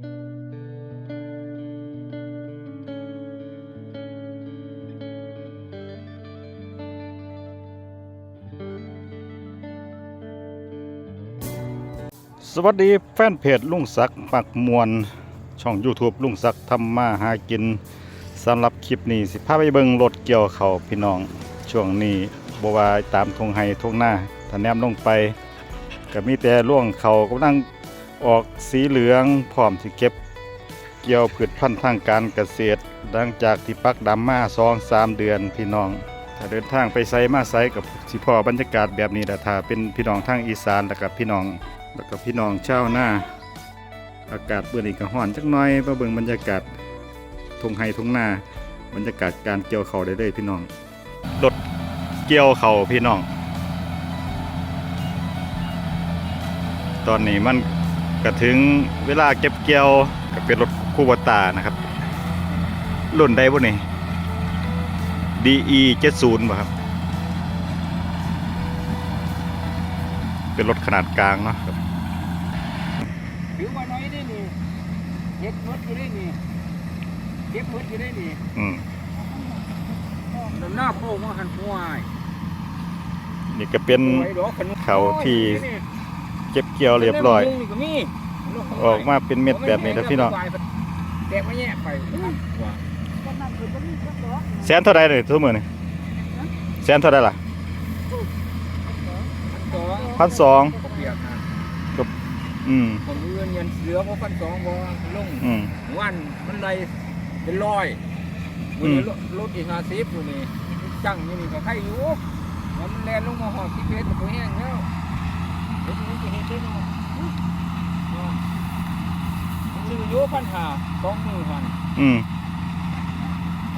สวัสดีแฟนเพจลุงศักดิ์ปักมวลช่อง YouTube ลุงศักดิ์ทำมาหากินสำหรับคลิปนี้สิพาไปเบิงรถเกี่ยวเขาพี่น้องช่วงนี้บว่าตามทงไห้ทงหน้าถ้าแนมลงไปก็มีแต่ร่วงเขากำลัง ออกสีเหลืองพร้อมที่เก็บ เกี่ยวพืชพันธุ์ทางการเกษตร หลังจากที่ปักดำมาสองสามเดือนพี่น้องถ้าเดินทางไปไซมาไซกับสิพ่อบรรยากาศแบบนี้แหละถ้าเป็นพี่น้องทางอีสานแล้วกับพี่น้องแล้วก็พี่น้องชาวนาอากาศเบื่อนี้ก็ร้อนจักหน่อยมาเบิ่งบรรยากาศทงไฮทงนาบรรยากาศการเกี่ยวเข่าได้เลยพี่น้องรถเกี่ยวเข่าพี่น้อง ตอนนี้มัน ก็ถึงเวลาเก็บเกี่ยวก็เป็นรถคูบตานะครับ รุ่นใดบ่นี่ DE 70ป่ะครับ เป็นรถขนาดกลางเนาะครับถือว่าน้อยได้นี่เก็บมดอยู่ได้นี่เก็บมดอยู่ได้นี่อืมลำหน้าโป้งว่าหันควายนี่ก็เป็นไว้ดอกขนมเขาที่ เก็บเกี่ยวเรียบร้อยนี่ก็มีออกมาเป็นเม็ดแบบนี้นะพี่น้องแตกมาแยะไปว่าแสนเท่าไรเลยทุกมือนี่แสนเท่าไรล่ะพันสองพันสองก็เปียกนะอืมคนเงินเงินเสือเพราะพันสองบ่ลงอืมวันมันเลยเป็นร้อยอืวันมนี้รถรถอีกห้าสิบอยู่นี่จังอยู่นี่ก็ใครอยู่แล้วมันแล่นลงมาหอดสิบเมตรมันก็แห้งแล้ว ซื้ออยู่พันหาสองมือพันอืม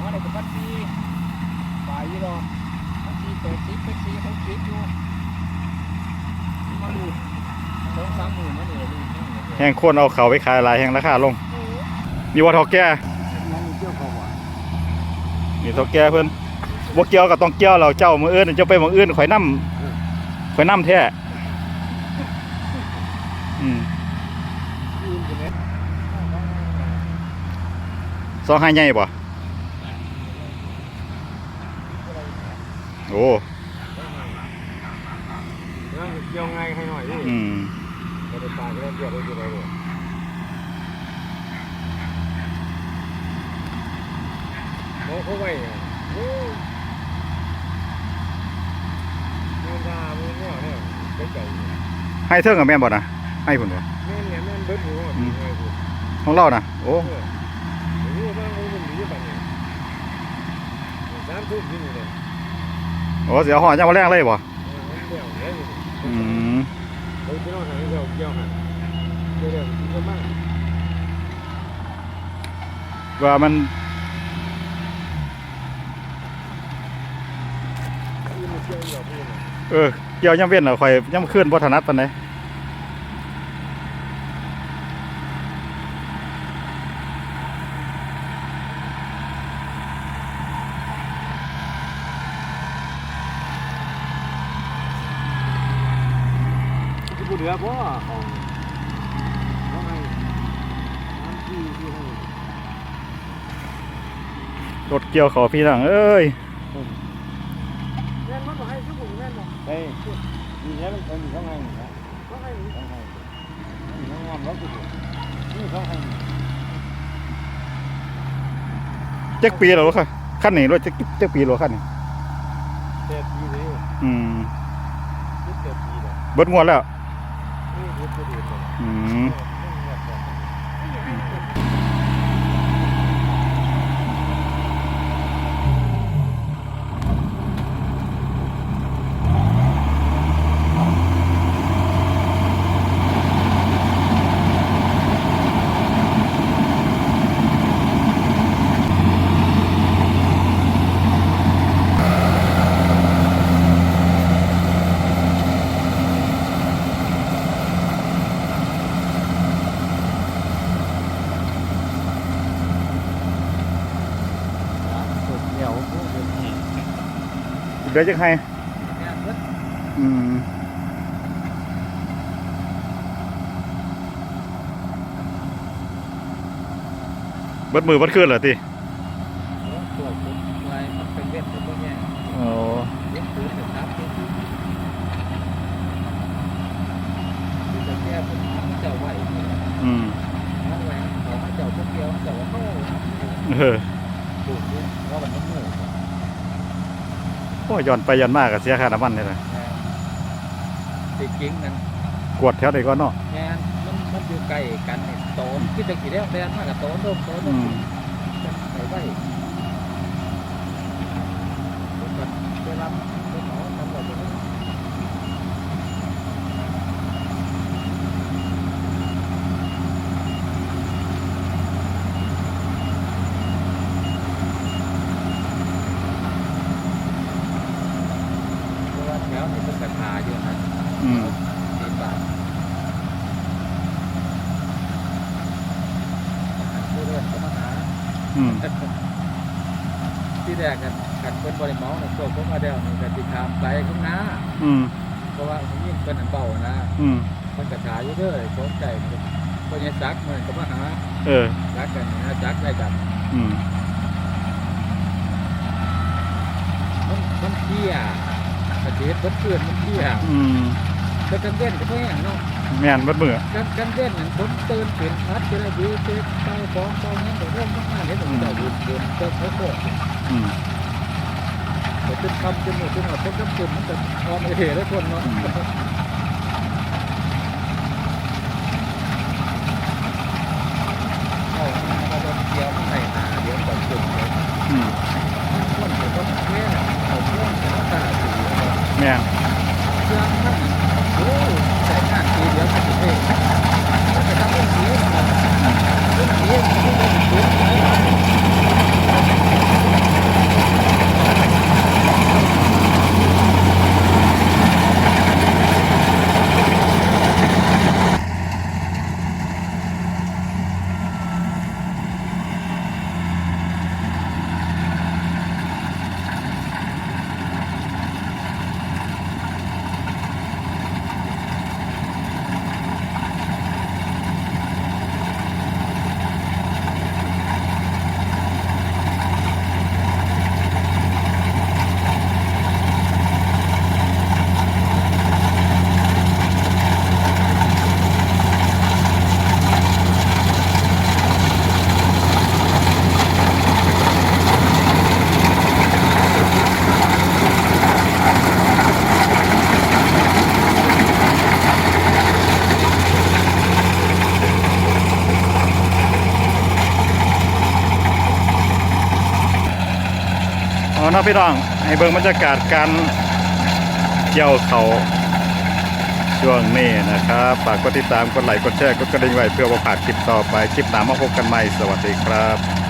ว่าได้กับพันสี่ฝ่ายยู่รอกพันสี่แปดสิบพันสี่หกสิบอยู่มาดูสองสามหมื่นนั่นเองแห้งคนเอาเขาไปขายลายแห้งราคาลงนี่ว่าท่าแก่นั่นเกี่ยวกับว่านี่เท่าแก่เพิ่อนบ่เกี่ยวก็ต้องเกี่ยวเราเจ้ามืออื่นเจ้าไปมืออื่นข่อยน้ำข่อยน้ำแท้อืม อื่นจะไหม ซองให้ใหญ่บ่โอ้เกี่ยวไงให้หน่อยดิอืมไม่ได้ตายก็ได้เกี่ยวได้กี่ไรเลยโอ้เขาไว้อะโอ้ยมือตามือเนี่ยเนี่ยเป็นใจให้เทิงกับแม่นบ่นะให้พุ่นบ่แม่นเนี่ยแม่นเบิดหัวอืมไงกูของเรานะโอ้ เออเดี๋ยวนี้บ้านเขาเป็นดีป่ะเนี่ย พุ่มที่นี่เลยโอ้เสียหอดยังมาแรงเลยบ่เออมันเดี่ยวเลยนี่อืมเขาจะนอนหางเดียวเกี่ยวหันเดี๋ยวเดี๋ยวกินกันมากว่ามันเวียวเดียวพี่นะเออเกี่ยวยังเว้นเหรอข่อยยังขึ้นบ่ถนัดปานใดที่ ลือบ่ของว่าไงน้ำที่ที่ให้รถเกี่ยวเขาพี่น้องเอ้ยแม่นมันบอกให้ชุบผมแม่นบอกเฮ้ยนี่เนี่ยมันเป็นข้างในนะข้างในข้างในนี่ข้างงามแล้วกูนี่ข้างในจักปีแล้วค่ะคันนี้รถจักจักปีแล้วคันนี้เจ็ดปีเลยอืมยี่สิบเจ็ดปีเลยเบิดงวดแล้ว นี่ยี่สิบเจ็ดปีเลย อืม เดี๋ยวพวกเดี๋ยวนี้ เดี๋ยวจักให้อืมเบิดมือบิดคืนเหรอติเพราะว่าตัวผมอะไรมันเป็นเวทผมก็แย่อ๋อเลี้ยงปืนเด็กน้ำเลี้ยงปืนคือจะแก้ปัญหามันจะไหวนี่แหละอืม เออ อ้ยย้อนไปย้อนมาก็เสียค่าน้ำมันนี่แหละจริงๆนั้นกวดแถวใดก่อนเนาะงานมันมันอยู่ไกลกันนี่โตนคิดจะกี่เดียวแดนมากกับโตนโดมโตนโดอืมมจะไปไหวเวลาเวลาทำอะไร เพราะว่าแถวนี้เป็นกระถาอยู่นะ อืม สี่บาทผู้เรื่องก็มาหา อืมที่แรกกันกันเป็นบริเมาเนี่ยพวกพวกมาเดียวนี่กันติดตามไปข้างหน้าอืมเพราะว่าผมยิ่งเป็นอันเบานะอืมมันกระถาอยู่เด้อสนใจคนยังซักเหมือนกับมาหาเออซักกันนะซักได้กันอืมมันมันเที่ยประเทศเพื่อนมันเที่ยอืมแต่กันเว้นก็ไม่อย่างเนาะ แม่นเบิดมือกันกันเว้นนั่นผมตื่นเป็นพัดจะได้ดูเช็คเต้าฟ้องเต้าเงี้ยแต่เรื่องมากๆเนี่ยผมจะดูเดินเจ้าเขาโกรธอืมแต่เป็นคำเป็นหมดเป็นหมดเป็นคำเป็นมันจะออมไอเทได้คนเนาะอืมเอามาโดนเกี่ยวข้างในหาเดี๋ยวก่อนจุดเลย อืม คนเดี๋ยวก็แค่เอาเครื่องสาตาสี แม่น เครื่องมันโอ้ใส่หน้าสีเดียวก็ติดเองมันจะทำเป็นสีนะเป็นสีมันไม่ได้เป็นสี อ๋อเนาะพี่น้องให้เบิ่งบรรยากาศการเกี่ยวเขาช่วงนี้นะครับฝากกดติดตามกดไลค์กดแชร์กดกระดิ่งไว้เพื่อว่าผ่านคลิปต่อไปคลิปหน้ามาพบกันใหม่สวัสดีครับ